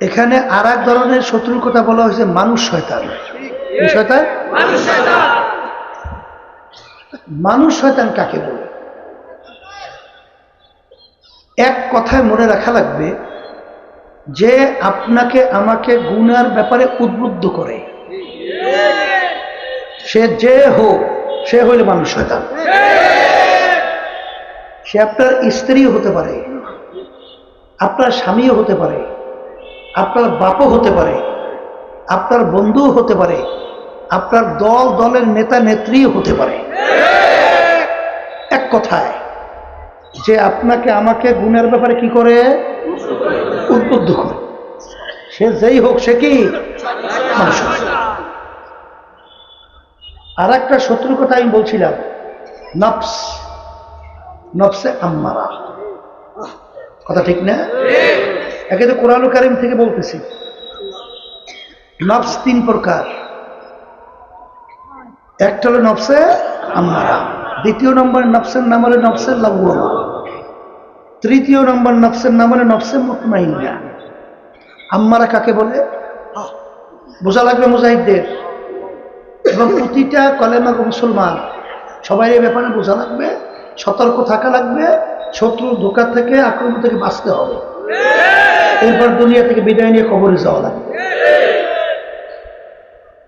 এখানে আর এক ধরনের শত্রুর কথা বলা হয়েছে মানুষ শয়তান। শয়তান? মানুষ শয়তান। কাকে বলে? এক কথায় মনে রাখা লাগবে যে আপনাকে আমাকে গুনার ব্যাপারে উদ্বুদ্ধ করে। সে যে হোক সে হইলে মানুষ শয়তান। সে আপনার স্ত্রী হতে পারে আপনার স্বামীও হতে পারে আপনার বাপও হতে পারে, আপনার বন্ধুও হতে পারে, আপনার দল, দলের নেতা, নেত্রীও হতে পারে। এক কথায়, যে আপনাকে, আমাকে গুণের ব্যাপারে কি করে? উদ্বুদ্ধ করে। সে যেই হোক, সে কি? আর একটা শত্রুর কথা আমি বলছিলাম, নফস। নফসে আম্মারা। কথা ঠিক না? একে তো কোরআন কারিম থেকে বলতেছি। নফস তিন প্রকার। একটা হলো নফসে আম্মারা। দ্বিতীয় নম্বর নফসের নাম হলো নফসের লাউমা তৃতীয় নম্বর নফসের নাম হলো নফসে মুতমাইনা আম্মারা কাকে বলে? বোঝা লাগবে মুজাহিদদের। এবং প্রতিটা কলেমা মুসলমান। সবাই এই ব্যাপারে বোঝা লাগবে, সতর্ক থাকা লাগবে, শত্রুর ধোকা থেকে, আক্রমণ থেকে বাঁচতে হবে। এরপর দুনিয়া থেকে বিদায় নিয়ে কবরে যাওয়া লাগবে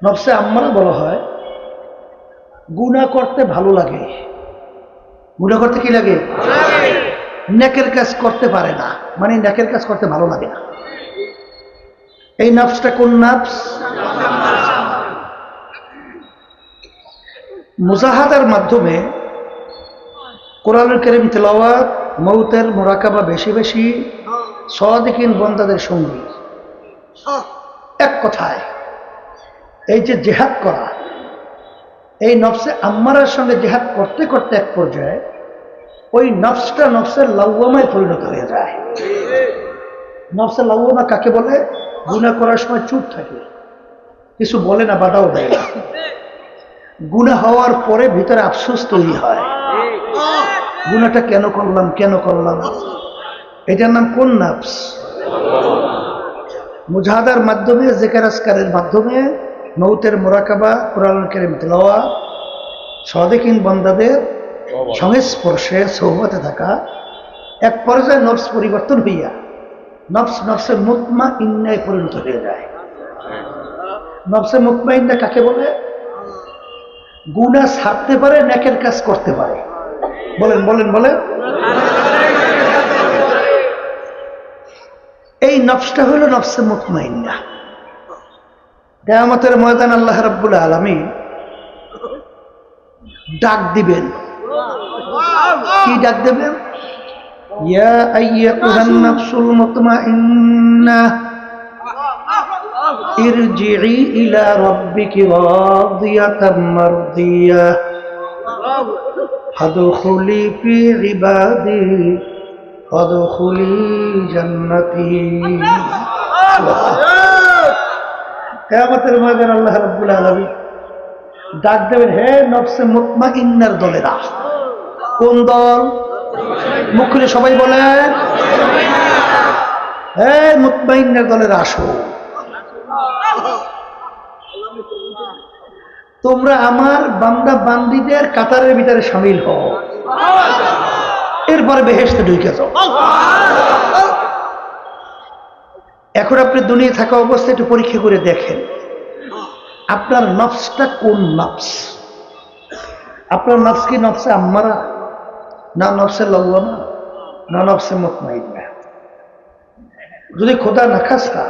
নফসে আম্মারা বলা হয় গুণা করতে ভালো লাগে। গুণা করতে কি লাগে? নেকের কাজ করতে পারে না। মানে নেকের কাজ করতে ভালো লাগে না। এই নফসটা কোন নফস? মুজাহাদার মাধ্যমে কোরআনুল করিম তেলাওয়াত মৌতের মোরাকাবা বেশি বেশি সদিকিন বন্দাদের সঙ্গী। এক কথায় এই যে জেহাদ করা এই নফসে আম্মারার সঙ্গে জেহাদ করতে করতে এক পর্যায়ে ওই নফসটা নফসের লাউমায় পরিণত হয়ে যায়। নফসের লাউমা কাকে বলে? গুণা করার সময় চুপ থাকে। কিছু বলে না বাধাও দেয় না। গুণা হওয়ার পরে ভিতরে আফসোস তৈরি হয়। গুণাটা কেন করলাম কেন করলাম? এটার নাম কোন নাফস? মুজাহাদার মাধ্যমে, জেকার আসকারের মাধ্যমে, মৌতের মোরাকাবা কোরআন কেরিম তেলাওয়া, সদেকিন বন্দাদের সংস্পর্শে সৌমতে থাকা এক পর্যায়ে নফস পরিবর্তন হইয়া, নফস নফসে মুতমা ইন্নায় পরিণত হয়ে যায়। নফসে মুতমা ইন্না কাকে বলে? গুণা ছাড়তে পারে, নেকের কাজ করতে পারে। বলেন বলেন বলেন। এই নফসটা হলো নফসে মুতমাইন্না কেয়ামতের ময়দান আল্লাহ রাব্বুল আলমী ডাক দিবেন কি ডাক দেবেন ইয়া আইয়াতুহান নাফসুল মুতমাইন্না ارجعي إلى ربك راضية مرضية فادخلي في عبادي অদখুলি জান্নাতি। কেয়ামতের ময়দান আল্লাহ রব্বুল আলমী ডাক দেবেন, হে নফসে মুতমা ইন্নার দলেরা, কোন দল? মুখ খুলে সবাই বলে হে মুতমা ইন্নার দলের, আসো। তোমরা আমার বান্দা বান্দিদের কাতারের ভিতরে সামিল হও। এরপরে বেহেস্তে ঢুকে যাও। এখন আপনি দুনিয়া থাকা অবস্থায় একটু পরীক্ষা করে দেখেন, আপনার নফসটা কোন নফস? আপনার নফস কি নফসে আম্মারা, না নফসে লওয়ামা না নফসে মতমাইনা যদি খোদা না খাস্তা,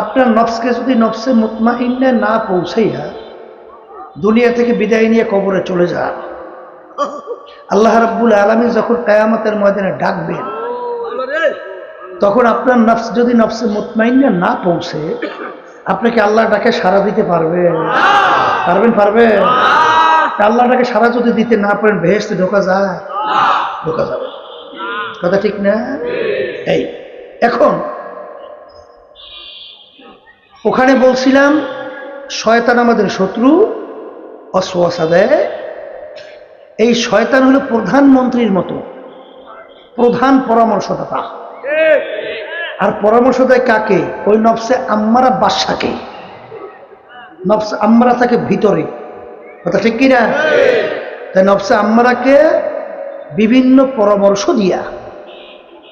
আপনার নফসকে যদি নফসে মুতমাইন্না না পৌঁছাইয়া দুনিয়া থেকে বিদায় নিয়ে কবরে চলে যান। আল্লাহ রাব্বুল আলমী যখন কায়ামতের ময়দানে ডাকবেন তখন আপনার নফস যদি নফসে মুতমাইন্না না পৌঁছে আপনাকে আল্লাহ ডাকে সারা দিতে পারবেন? পারবেন পারবেন? আল্লাহ। ডাকে সারা যদি দিতে না পারেন ভেসতে ঢোকা যায়? ঢোকা যাবে। কথা ঠিক না? এই এখন ওখানে বলছিলাম শয়তান আমাদের শত্রু অশ্বাসা দেয়। এই শয়তান হলো প্রধানমন্ত্রীর মতো। প্রধান পরামর্শদাতা। আর পরামর্শ দেয় কাকে? ওই নফসে আম্মারা বাসাকে নফস আম্মারা থাকে ভিতরে। কথা ঠিক কিনা? তাই নফসে আম্মারাকে বিভিন্ন পরামর্শ দিয়া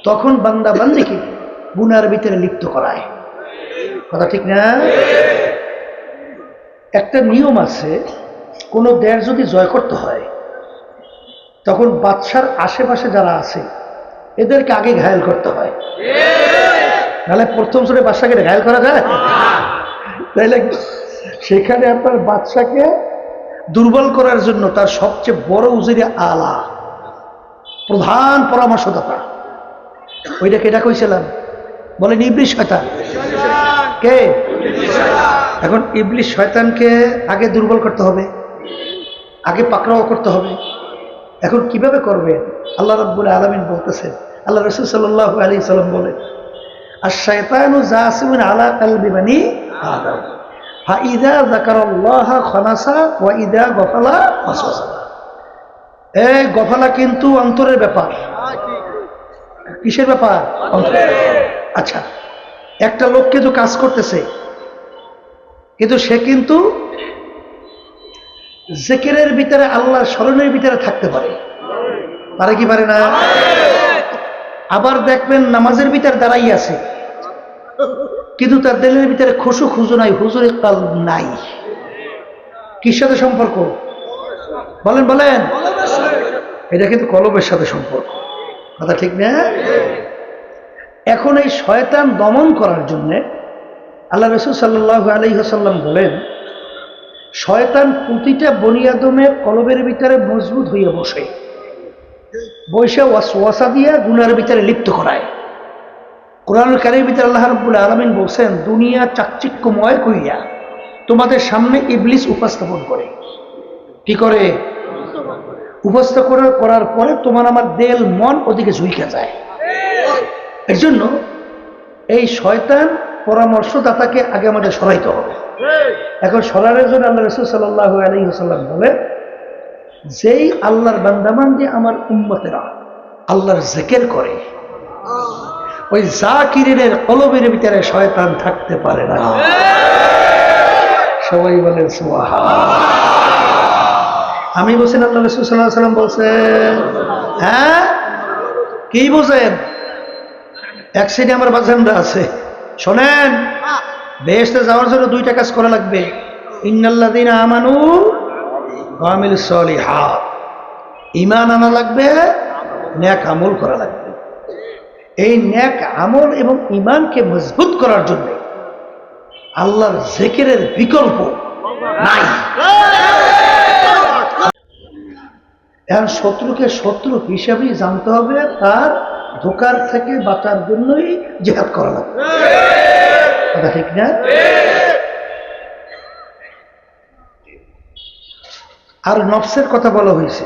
তখন বান্দা বান্দিকে গুনার ভিতরে লিপ্ত করায়। কথা ঠিক না? একটা নিয়ম আছে, কোনো দেশ যদি জয় করতে হয় তখন বাদশার আশেপাশে যারা আছে, এদেরকে আগে ঘায়াল করতে হয়। নাহলে প্রথম শুনে বাদশাকে ঘায়াল করা যায়? তাইলে সেখানে আপনার বাদশাকে দুর্বল করার জন্য তার সবচেয়ে বড় উজিরে আলা, প্রধান পরামর্শদাতা। ওইটা কেটা কইছিলাম বলেন ইবলিশ শয়তান। কে? এখন ইবলিশ শয়তানকে আগে দুর্বল করতে হবে, আগে পাকড়াও করতে হবে। এখন কীভাবে করবে? আল্লাহ রাব্বুল আলমিন বলতেছেন আল্লাহ রসুল সাল্লাহ আলী সাল্লাম বলেন আর শয়তানু জাসিমিন আলা কালবি বানি আদম। ফাইদা যাকারাল্লাহ খানাসা ওয়া ইদা গফালা এই গফালা কিন্তু অন্তরের ব্যাপার। কিসের ব্যাপার। আচ্ছা একটা লোক কিন্তু কাজ করতেছে, কিন্তু সে কিন্তু জেকেরের ভিতরে আল্লাহর স্মরণের ভিতরে থাকতে পারে। পারে কি পারে না? আবার দেখবেন নামাজের ভিতরে দাঁড়াই আছে। কিন্তু তার দিলের ভিতরে খুশু খুজু নাই, হুজুর কাল নাই। কির সাথে সম্পর্ক? বলেন বলেন। এটা কিন্তু কলবের সাথে সম্পর্ক। কথা ঠিক না? এখন এই শয়তান দমন করার জন্যে আল্লাহ রসুল সাল্লাহ আলহিহাসাল্লাম বলেন শয়তান প্রতিটা বনিয়াদমের কলবের ভিতরে মজবুত হয়ে বসে। বৈশা ওয়াসা দিয়া গুনার ভিতরে লিপ্ত করায়। কোরআন কারির ভিতরে আল্লাহ রব্বুল আলমিন বলছেন, দুনিয়া চাকচিক্যময় করিয়া তোমাদের সামনে ইবলিস উপস্থাপন করে। কি করে? উপস্থাপন করার পরে তোমার আমার দেল, মন ওদিকে ঝুঁকে যায়। এর জন্য এই শয়তান পরামর্শদাতাকে আগে আমাদের সরাইতে হবে। এখন সরারের জন্য আল্লাহ রসুল সাল্লাহ আলী সাল্লাম বলে যেই আল্লাহর বান্দামান যে আমার উম্মতেরা আল্লাহর জেকের করে ওই জাকিরের কলবের ভিতরে শয়তান থাকতে পারে না। সবাই বলেন সুবহান। আমি বলছেন আল্লাহ রসুল সাল্লাহ সাল্লাম বলছেন হ্যাঁ? কি বলছেন? এক সাইডে আমার বাজানরা আছে। শোনেন দেশতে যাওয়ার জন্য দুইটা কাজ করা লাগবে। ইন্নাল্লাদিন আমানু ইমান আনা লাগবে ন্যাক আমল করা লাগবে। এই ন্যাক আমল এবং ইমানকে মজবুত করার জন্য আল্লাহর জেকেরের বিকল্প নাই। এখন শত্রুকে শত্রু হিসাবেই জানতে হবে তার ধোকার থেকে বাঁচার জন্যই জেহাদ করা লাগবে। ঠিক না? আর নফসের কথা বলা হয়েছে